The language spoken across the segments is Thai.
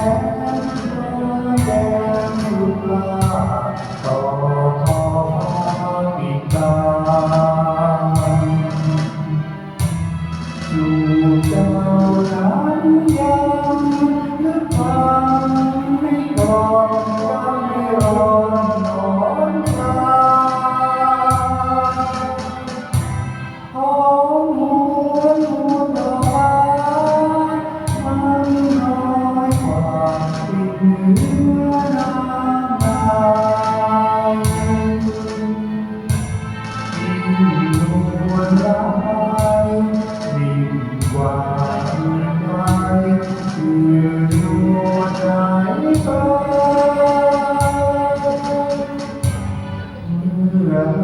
Obrigada.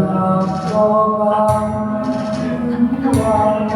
นามโลกังวัน